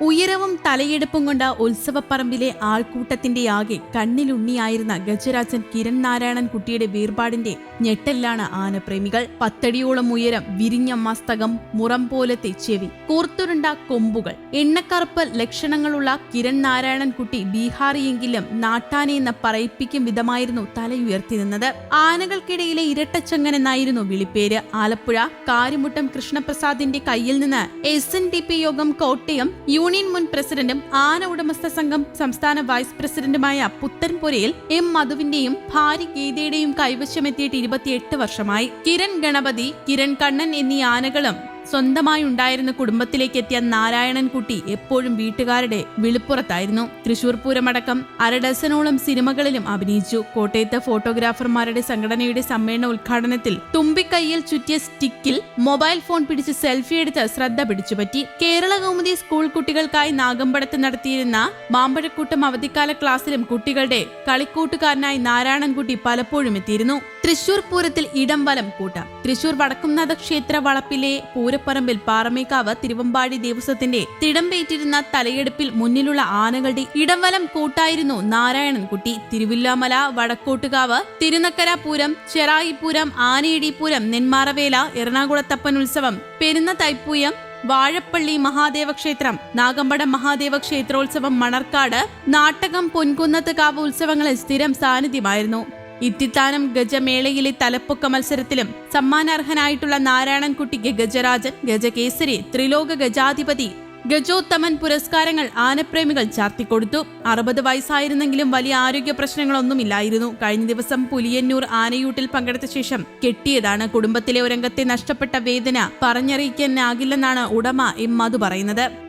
ഉയരവും തലയെടുപ്പും കൊണ്ട ഉത്സവപ്പറമ്പിലെ ആൾക്കൂട്ടത്തിന്റെ ആകെ കണ്ണിലുണ്ണിയായിരുന്ന ഗജരാജൻ കിരൺ നാരായണൻ കുട്ടിയുടെ വേർപാടിന്റെ ഞെട്ടലിലാണ് ആനപ്രേമികൾ. പത്തടിയോളം ഉയരം വിരിഞ്ഞ മസ്തകം മുറം പോലത്തെ ചെവി കൂർത്തുരുണ്ട കൊമ്പുകൾ. എണ്ണക്കറുപ്പ് ലക്ഷണങ്ങളുള്ള കിരൺ നാരായണൻ കുട്ടി ബീഹാറിയെങ്കിലും നാട്ടാനെ എന്ന് പറയിപ്പിക്കും വിധമായിരുന്നു തലയുയർത്തി നിന്നത്. ആനകൾക്കിടയിലെ ഇരട്ടച്ചങ്ങൻ എന്നായിരുന്നു വിളിപ്പേര്. ആലപ്പുഴ കാരിമുട്ടം കൃഷ്ണപ്രസാദിന്റെ കയ്യിൽ നിന്ന് എസ് എൻ ഡി പി യോഗം കോട്ടയം യൂണിയൻ മുൻ പ്രസിഡന്റും ആന ഉടമസ്ഥ സംഘം സംസ്ഥാന വൈസ് പ്രസിഡന്റുമായ പുത്തൻപുരയിൽ എം മധുവിന്റെയും ഭാര്യ ഗീതയുടെയും കൈവശമെത്തിയിട്ട് ഇരുപത്തിയെട്ട് വർഷമായി. കിരൺ ഗണപതി കിരൺ കണ്ണൻ എന്നീ ആനകളും സ്വന്തമായി ഉണ്ടായിരുന്ന കുടുംബത്തിലേക്ക് എത്തിയ നാരായണൻ കുട്ടി എപ്പോഴും വീട്ടുകാരുടെ വിളിപ്പുറത്തായിരുന്നു. തൃശൂർ പൂരമടക്കം അര ഡസനോളം സിനിമകളിലും അഭിനയിച്ചു. കോട്ടയത്തെ ഫോട്ടോഗ്രാഫർമാരുടെ സംഘടനയുടെ സമ്മേളന ഉദ്ഘാടനത്തിൽ തുമ്പിക്കൈയിൽ ചുറ്റിയ സ്റ്റിക്കിൽ മൊബൈൽ ഫോൺ പിടിച്ച് സെൽഫി എടുത്ത് ശ്രദ്ധ പിടിച്ചുപറ്റി. കേരള കൗമുദി സ്കൂൾ കുട്ടികൾക്കായി നാഗമ്പടത്ത് നടത്തിയിരുന്ന മാമ്പഴക്കൂട്ടം അവധിക്കാല ക്ലാസ്സിലും കുട്ടികളുടെ കളിക്കൂട്ടുകാരനായി നാരായണൻകുട്ടി പലപ്പോഴും എത്തിയിരുന്നു. തൃശൂർ പൂരത്തിൽ ഇടം വലം കൂട്ടം. തൃശൂർ വടക്കുംനാഥ ക്ഷേത്ര വളപ്പിലെ പൂരപ്പറമ്പിൽ പാറമേക്കാവ് തിരുവമ്പാടി ദേവസ്വത്തിന്റെ തിടമ്പേറ്റിരുന്ന തലയെടുപ്പിൽ മുന്നിലുള്ള ആനകളുടെ ഇടംവലം കൂട്ടായിരുന്നു നാരായണൻകുട്ടി. തിരുവില്ലാമല വടക്കോട്ടുകാവ് തിരുനക്കര പൂരം ചെറായിപ്പൂരം ആനയിടിപ്പൂരം നെന്മാറവേല എറണാകുളത്തപ്പൻ ഉത്സവം പെരുന്ന തൈപ്പൂയം വാഴപ്പള്ളി മഹാദേവ ക്ഷേത്രം നാഗമ്പടം മഹാദേവ ക്ഷേത്രോത്സവം മണർക്കാട് നാട്ടകം പൊൻകുന്നത്ത് കാവ് ഉത്സവങ്ങളിൽ സ്ഥിരം സാന്നിധ്യമായിരുന്നു. ഇത്തിത്താനം ഗജമേളയിലെ തലപ്പൊക്ക മത്സരത്തിലും സമ്മാനാർഹനായിട്ടുള്ള നാരായണൻകുട്ടിക്ക് ഗജരാജൻ ഗജകേസരി ത്രിലോക ഗജാധിപതി ഗജോത്തമൻ പുരസ്കാരങ്ങൾ ആനപ്രേമികൾ ചാർത്തിക്കൊടുത്തു. അറുപത് വയസ്സായിരുന്നെങ്കിലും വലിയ ആരോഗ്യ പ്രശ്നങ്ങളൊന്നുമില്ലായിരുന്നു. കഴിഞ്ഞ ദിവസം പുലിയന്നൂർ ആനയൂട്ടിൽ പങ്കെടുത്ത ശേഷം കെട്ടിയതാണ് കുടുംബത്തിലെ ഒരംഗത്തെ നഷ്ടപ്പെട്ട വേദന. പറഞ്ഞറിയിക്കാനാകില്ലെന്നാണ് ഉടമ എം മധു പറയുന്നത്.